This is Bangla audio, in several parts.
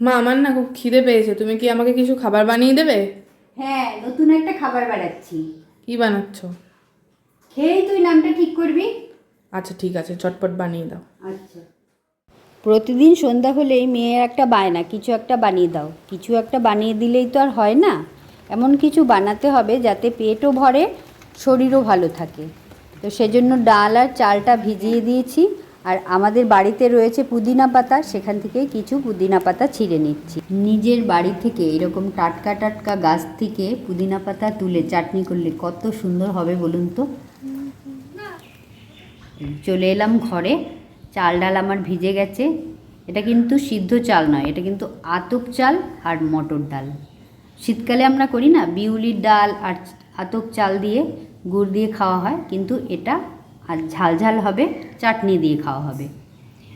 মা আমার না খুব খিদে পেয়েছে। তুমি কি আমাকে কিছু খাবার বানিয়ে দেবে? হ্যাঁ নতুন একটা খাবার বানাচ্ছি। কি বানাচ্ছ? খেয়েই তুই নামটা ঠিক করবি? আচ্ছা ঠিক আছে চটপট বানিয়ে দাও। আচ্ছা। প্রতিদিন সন্ধ্যা হলেই মেয়ের একটা বায়না কিছু একটা বানিয়ে দাও। কিছু একটা বানিয়ে দিলেই তো আর হয় না। এমন কিছু বানাতে হবে যাতে পেটও ভরে শরীরও ভালো থাকে। তো সেজন্য ডাল আর চালটা ভিজিয়ে দিয়েছি। আর আমাদের বাড়িতে রয়েছে পুদিনা পাতা, সেখান থেকে কিছু পুদিনা পাতা ছিঁড়ে নিচ্ছি। নিজের বাড়ি থেকে এরকম টাটকা টাটকা গাছ থেকে পুদিনা পাতা তুলে চাটনি করলে কত সুন্দর হবে বলুন তো? চলে এলাম ঘরে, চাল ডাল আমার ভিজে গেছে। এটা কিন্তু সিদ্ধ চাল নয়, এটা কিন্তু আতপ চাল আর মটর ডাল। শীতকালে আমরা করি না, বিউলির ডাল আর আতপ চাল দিয়ে গুড় দিয়ে খাওয়া হয়, কিন্তু এটা আর ঝাল ঝাল হবে, চাটনি দিয়ে খাওয়া হবে।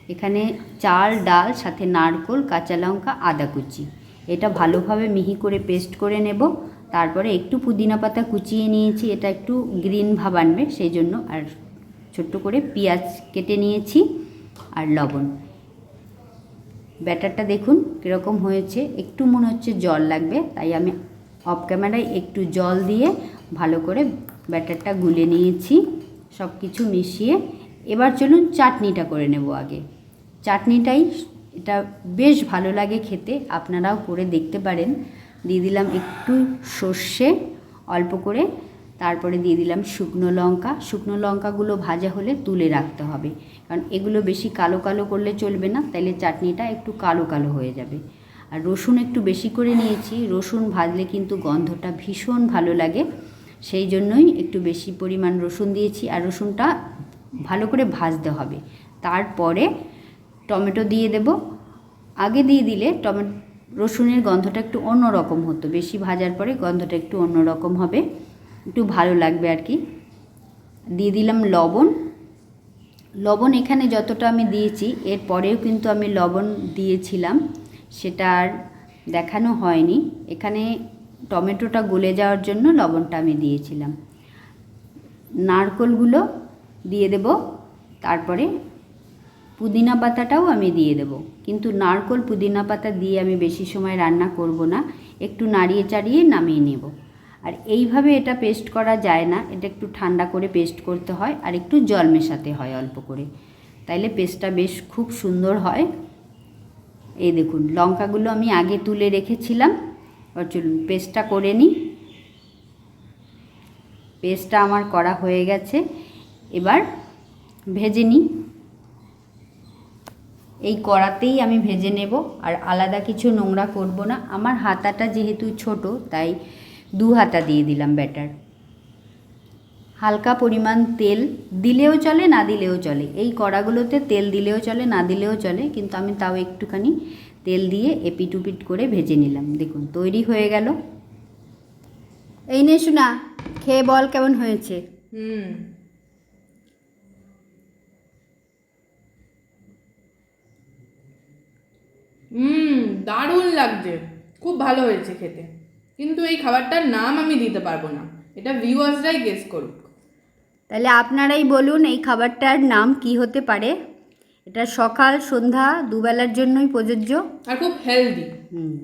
এখানে চাল, ডাল, সাথে নারকোল, কাঁচা লঙ্কা, আদা কুচি। এটা ভালোভাবে মিহি করে পেস্ট করে নেব। তারপরে একটু পুদিনা পাতা কুচিয়ে নিয়েছি, এটা একটু গ্রিন ভাব আনবে, সেই জন্য আর ছোট্ট করে পেঁয়াজ কেটে নিয়েছি আর লবণ। ব্যাটারটা দেখুন কীরকম হয়েছে, একটু মনে হচ্ছে জল লাগবে, তাই আমি অফ ক্যামেরায় একটু জল দিয়ে ভালো করে ব্যাটারটা গুলে নিয়েছি। সব কিছু মিশিয়ে এবার চলুন চাটনিটা করে নেব আগে। চাটনিটাই এটা বেশ ভালো লাগে খেতে, আপনারাও করে দেখতে পারেন। দিয়ে দিলাম একটু সর্ষে, অল্প করে। তারপরে দিয়ে দিলাম শুকনো লঙ্কা। শুকনো লঙ্কাগুলো ভাজা হলে তুলে রাখতে হবে। কারণ এগুলো বেশি কালো কালো করলে চলবে না, তাইলে চাটনিটা একটু কালো কালো হয়ে যাবে। আর রসুন একটু বেশি করে নিয়েছি। রসুন ভাজলে কিন্তু গন্ধটা ভীষণ ভালো লাগে। সেই জন্যই একটু বেশি পরিমাণ রসুন দিয়েছি আর রসুনটা ভালো করে ভাজতে হবে। তারপরে টমেটো দিয়ে দেব। আগে দিয়ে দিলে টমেটো রসুনের গন্ধটা একটু অন্য রকম হতো। বেশি ভাজার পরে গন্ধটা একটু অন্য রকম হবে। একটু ভালো লাগবে আর কি। দিয়ে দিলাম লবণ। লবণ এখানে যতটা আমি দিয়েছি, এর পরেও কিন্তু আমি লবণ দিয়েছিলাম। সেটা আর দেখানো হয়নি। এখানে টমেটোটা গলে যাওয়ার জন্য লবণটা আমি দিয়েছিলাম। নারকোলগুলো দিয়ে দেব, তারপরে পুদিনা পাতাটাও আমি দিয়ে দেব। কিন্তু নারকোল পুদিনা পাতা দিয়ে আমি বেশি সময় রান্না করব না, একটু নাড়িয়ে চাড়িয়ে নামিয়ে নেব। আর এইভাবে এটা পেস্ট করা যায় না, এটা একটু ঠান্ডা করে পেস্ট করতে হয় আর একটু জল মেশাতে হয় অল্প করে। তাইলে পেস্টটা বেশ খুব সুন্দর হয়। এই দেখুন, লঙ্কাগুলো আমি আগে তুলে রেখেছিলাম। এবার চলুন পেস্টটা করে নিই। পেস্টটা আমার করা হয়ে গেছে। এবার ভেজে নিই। এই কড়াতেই আমি ভেজে নেব, আর আলাদা কিছু নোংরা করব না। আমার হাতাটা যেহেতু ছোট, তাই দু হাতা দিয়ে দিলাম ব্যাটার। হালকা পরিমাণ তেল দিলেও চলে, না দিলেও চলে। এই কড়াগুলোতে তেল দিলেও চলে, না দিলেও চলে, কিন্তু আমি তাও একটুখানি তেল দিয়ে এপিট উপিট করে ভেজে নিলাম। দেখুন, তৈরি হয়ে গেল। এই নে শোনা খেয়ে বল কেমন হয়েছে? হুম। হুম, দারুণ লাগছে। খুব ভালো হয়েছে খেতে। কিন্তু এই খাবারটার নাম আমি দিতে পারব না। এটা ভিউয়ার্সরাই গেস করুক। তাহলে আপনারাই বলুন এই খাবারটার নাম কি হতে পারে? এটা সকাল সন্ধ্যা দুবেলার জন্যই প্রযোজ্য। আর খুব হেলদি হুম।